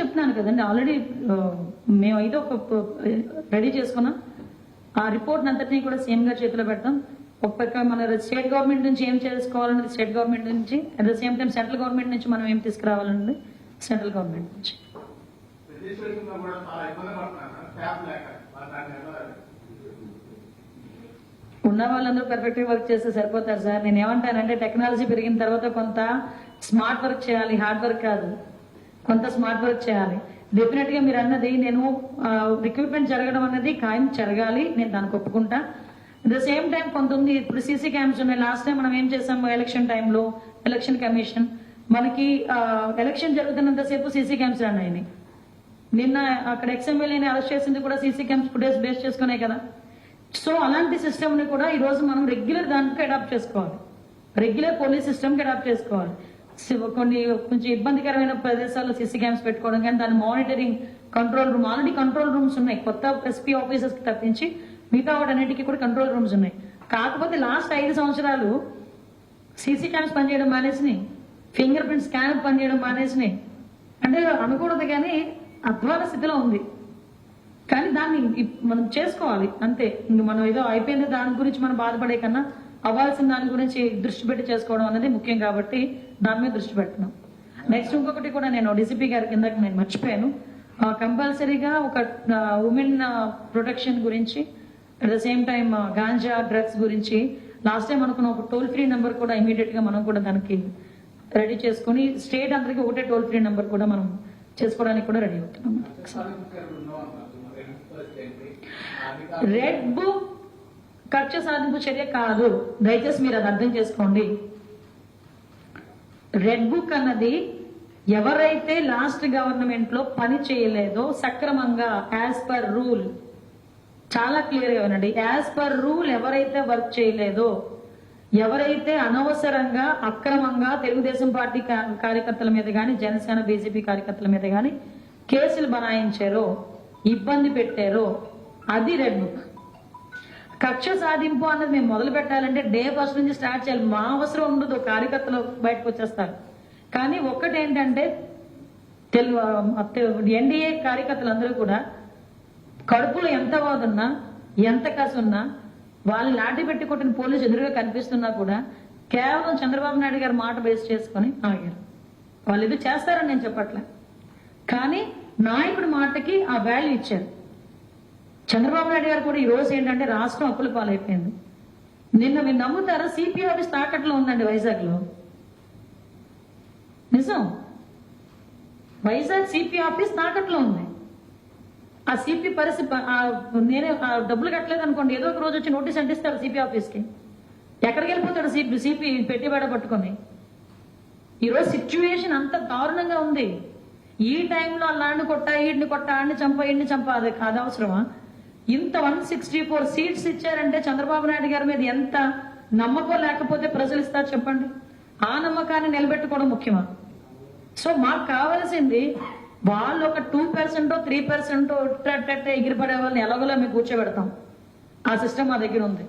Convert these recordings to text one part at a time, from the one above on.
చెప్తున్నాను కదండి. ఆల్రెడీ మేమైతే ఒక రెడీ చేసుకున్నాం. ఆ రిపోర్ట్ అంతటినీ కూడా సీఎం గారి చేతిలో పెడతాం. ఒక పక్క మన స్టేట్ గవర్నమెంట్ నుంచి ఏం చేసుకోవాలన్నది స్టేట్ గవర్నమెంట్ నుంచి at the same time central government నుంచి మనం ఏం తీసుకురావాలన్నది సెంట్రల్ గవర్నమెంట్ నుంచి. ఉన్న వాళ్ళందరూ పర్ఫెక్ట్గా వర్క్ చేస్తే సరిపోతారు సార్. నేను ఏమంటానంటే టెక్నాలజీ పెరిగిన తర్వాత కొంత స్మార్ట్ వర్క్ చేయాలి హార్డ్ వర్క్ కాదు. కొంత స్మార్ట్ వర్క్ చేయాలి. డెఫినెట్గా మీరు అన్నది నేను రిక్రూట్మెంట్ జరగడం అనేది ఖాయం జరగాలి. నేను దానికి ఒప్పుకుంటా. అట్ ద సేమ్ టైం కొంత ఉంది ఇప్పుడు సీసీ క్యామ్స్ ఉన్నాయి. లాస్ట్ టైం మనం ఏం చేసాము ఎలక్షన్ టైంలో ఎలక్షన్ కమిషన్ మనకి ఎలక్షన్ జరుగుతున్నంతసేపు సీసీ క్యామ్స్ రన్ అయినాయి. నిన్న అక్కడ ఎక్స్ఎమ్మెల్యేని అరెస్ట్ చేసింది కూడా సీసీ క్యామ్స్ ఫుటేజ్ బేస్ చేసుకునే కదా. సో అలాంటి సిస్టమ్ని కూడా ఈ రోజు మనం రెగ్యులర్ దానికి అడాప్ట్ చేసుకోవాలి. రెగ్యులర్ పోలీస్ సిస్టమ్కి అడాప్ట్ చేసుకోవాలి. కొన్ని కొంచెం ఇబ్బందికరమైన ప్రదేశాల్లో సిసి క్యామ్స్ పెట్టుకోవడం కానీ దాని monitoring control room already control rooms ఉన్నాయి. కొత్త ఎస్పీ ఆఫీసర్స్కి తప్పించి మిగతా వాటన్నిటికీ కూడా కంట్రోల్ రూమ్స్ ఉన్నాయి. కాకపోతే లాస్ట్ ఐదు సంవత్సరాలు సీసీ క్యామ్స్ పనిచేయడం మానేసినాయి. ఫింగర్ ప్రింట్ స్కానర్ పనిచేయడం మానేసినాయి. అంటే అనకూడదు కానీ అధ్వాన స్థితిలో ఉంది. కానీ దాన్ని ఇప్- మనం చేసుకోవాలి. అంతే. ఇంక మనం ఏదో అయిపోయింది దాని గురించి మనం బాధపడే కన్నా అవ్వాల్సిన దాని గురించి దృష్టి పెట్టి చేసుకోవడం అనేది ముఖ్యం కాబట్టి దాని మీద దృష్టి పెడుతున్నాం నెక్స్ట్ ఇంకొకటి కూడా నేను డీసీపీ గారి కిందకి నేను మర్చిపోయాను. కంపల్సరీగా ఒక ఉమెన్ ప్రొటెక్షన్ గురించి at the same time ganja drugs గురించి లాస్ట్ టైం అనుకున్న ఒక టోల్ ఫ్రీ నెంబర్ కూడా ఇమీడియట్గా మనం కూడా దానికి రెడీ చేసుకుని స్టేట్ అందరికీ ఒకటే టోల్ ఫ్రీ నెంబర్ కూడా మనం చేసుకోవడానికి కూడా రెడీ అవుతున్నాం. రెడ్ బుక్ కక్ష సాధింపు చర్య కాదు. దయచేసి మీరు అది అర్థం చేసుకోండి. రెడ్ బుక్ అన్నది ఎవరైతే లాస్ట్ గవర్నమెంట్లో పని చేయలేదో సక్రమంగా యాజ్ పర్ రూల్. చాలా క్లియర్గా వినండి. యాజ్ పర్ రూల్ ఎవరైతే వర్క్ చేయలేదో ఎవరైతే అనవసరంగా అక్రమంగా తెలుగుదేశం పార్టీ కార్యకర్తల మీద గాని జనసేన బీజేపీ కార్యకర్తల మీద గాని కేసులు బనాయించారో ఇబ్బంది పెట్టారో అది రెడ్ బుక్. కక్ష సాధింపు అన్నది మేము మొదలు పెట్టాలంటే డే ఫస్ట్ నుంచి స్టార్ట్ చేయాలి. మా అవసరం ఉండదు కార్యకర్తలు బయటకు వచ్చేస్తారు. కానీ ఒక్కటి ఏంటంటే తెలుగు ఎన్డీఏ కార్యకర్తలు అందరూ కూడా కడుపులో ఎంత బాధున్నా ఎంత కసున్నా వాళ్ళు లాఠీ పెట్టి కొట్టిన పోలీసు ఎదురుగా కనిపిస్తున్నా కూడా కేవలం చంద్రబాబు నాయుడు గారి మాట బేస్ చేసుకొని ఆగారు. వాళ్ళు ఇది చేస్తారని నేను చెప్పట్లే. కానీ నాయకుడి మాటకి ఆ వాల్యూ ఇచ్చారు. చంద్రబాబు నాయుడు గారు కూడా ఈ రోజు ఏంటంటే రాష్ట్రం అప్పుల పాలైపోయింది. నిన్న మీరు నమ్ముతారా? సిపి ఆఫీస్ తాకట్లో ఉందండి వైజాగ్లో నిజం? వైజాగ్ సిపి ఆఫీస్ తాకట్లో ఉంది. ఆ సిపి పరిస్థితి ఆ నేనే డబ్బులు కట్టలేదు అనుకోండి. ఏదో ఒక రోజు వచ్చి నోటీస్ అంటిస్తారు సిపి ఆఫీస్కి ఎక్కడికి వెళ్ళిపోతాడు సిపి సిపి పెట్టుబడి పట్టుకొని? ఈరోజు సిచ్యువేషన్ అంత దారుణంగా ఉంది. ఈ టైంలో అలాంటి కొట్ట ఈడిని కొట్ట ఆడిని చంప ఈడిని చంప అది కాదు అవసరమా? ఇంత వన్ సిక్స్టీ ఫోర్ సీట్స్ ఇచ్చారంటే చంద్రబాబు నాయుడు గారి మీద ఎంత నమ్మకం లేకపోతే ప్రజలు ఇస్తారు చెప్పండి? ఆ నమ్మకాన్ని నిలబెట్టుకోవడం ముఖ్యమా? సో మాకు కావాల్సింది వాళ్ళు ఒక టూ పర్సెంట్ త్రీ పర్సెంట్ ఎగిరిపడే వాళ్ళని ఎలాగోలా మేము కూర్చోబెడతాం. ఆ సిస్టమ్ మా దగ్గర ఉంది.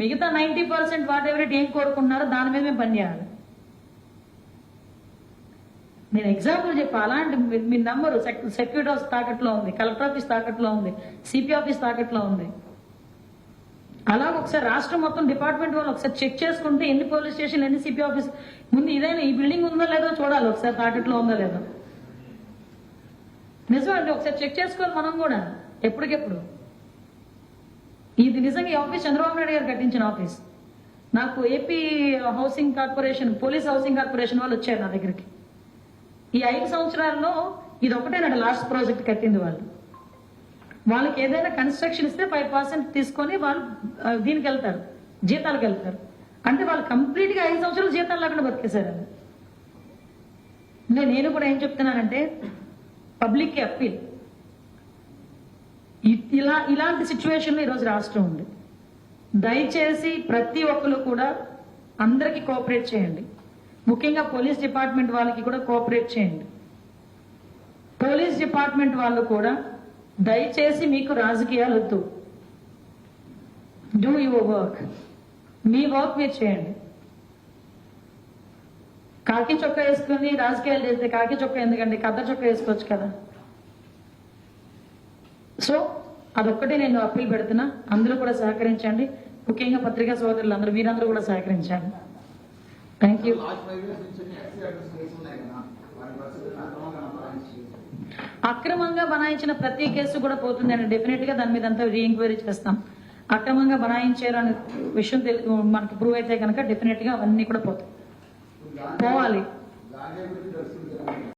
మిగతా నైన్టీ పర్సెంట్ వాట్ ఎవరి ఏం కోరుకుంటున్నారో దాని మీద మేము పనిచేయాలి నేను ఎగ్జాంపుల్ చెప్పా అలాంటి మీ- మీ సెక్యూరిటీ హౌస్ తాకట్లో ఉంది కలెక్టర్ ఆఫీస్ తాకట్లో ఉంది సిపి ఆఫీస్ తాకట్లో ఉంది. అలాగ ఒకసారి రాష్ట్రం మొత్తం డిపార్ట్మెంట్ వాళ్ళు ఒకసారి చెక్ చేసుకుంటే ఎన్ని పోలీస్ స్టేషన్లు ఎన్ని సిపి ఆఫీస్ ముందు ఇదైనా ఈ బిల్డింగ్ ఉందో లేదో చూడాలి ఒకసారి తాకట్లో ఉందో లేదో. నిజం ఒకసారి చెక్ చేసుకోవాలి మనం కూడా ఎప్పటికెప్పుడు. ఇది నిజంగా ఈ ఆఫీస్ చంద్రబాబు నాయుడు గారు కట్టించిన ఆఫీస్ నాకు AP housing corporation police housing corporation వాళ్ళు వచ్చారు నా దగ్గరికి. ఈ ఐదు సంవత్సరాల్లో ఇది ఒకటేనట లాస్ట్ ప్రాజెక్ట్ కట్టింది వాళ్ళు. వాళ్ళకి ఏదైనా కన్స్ట్రక్షన్ ఇస్తే ఫైవ్ పర్సెంట్ తీసుకొని వాళ్ళు దీనికి వెళ్తారు జీతాలకు వెళ్తారు. అంటే వాళ్ళు కంప్లీట్గా ఐదు సంవత్సరాలు జీతాలు లేకుండా బతికేశారు అది. అంటే నేను కూడా ఏం చెప్తున్నానంటే పబ్లిక్కి అప్పీల్ ఇలా ఇలాంటి సిచ్యువేషన్ ఈరోజు రాష్ట్రం ఉంది. దయచేసి ప్రతి ఒక్కరు కూడా అందరికి కోఆపరేట్ చేయండి. ముఖ్యంగా పోలీస్ డిపార్ట్మెంట్ వాళ్ళకి కూడా కోఆపరేట్ చేయండి. పోలీస్ డిపార్ట్మెంట్ వాళ్ళు కూడా దయచేసి మీకు రాజకీయాలు వద్దు. డూ యువర్ వర్క్ మీ వర్క్ మీరు చేయండి. కాకి చొక్కా వేసుకుని రాజకీయాలు చేస్తే కాకి చొక్కా ఎందుకండి? కథ చొక్కా వేసుకోవచ్చు కదా. సో అదొక్కటే నేను అప్పీల్ పెడుతున్నా. అందరూ కూడా సహకరించండి. ముఖ్యంగా పత్రికా సోదరులు అందరూ మీరందరూ కూడా సహకరించండి. థ్యాంక్ యూ అక్రమంగా బనాయించిన ప్రతి కేసు కూడా పోతుందండి. డెఫినెట్గా దాని మీద అంతా రీఎంక్వైరీ చేస్తాం. అక్రమంగా బనాయించారు అనే విషయం మనకి ప్రూవ్ అయితే కనుక డెఫినెట్గా అవన్నీ కూడా పోతాయి. పోవాలి.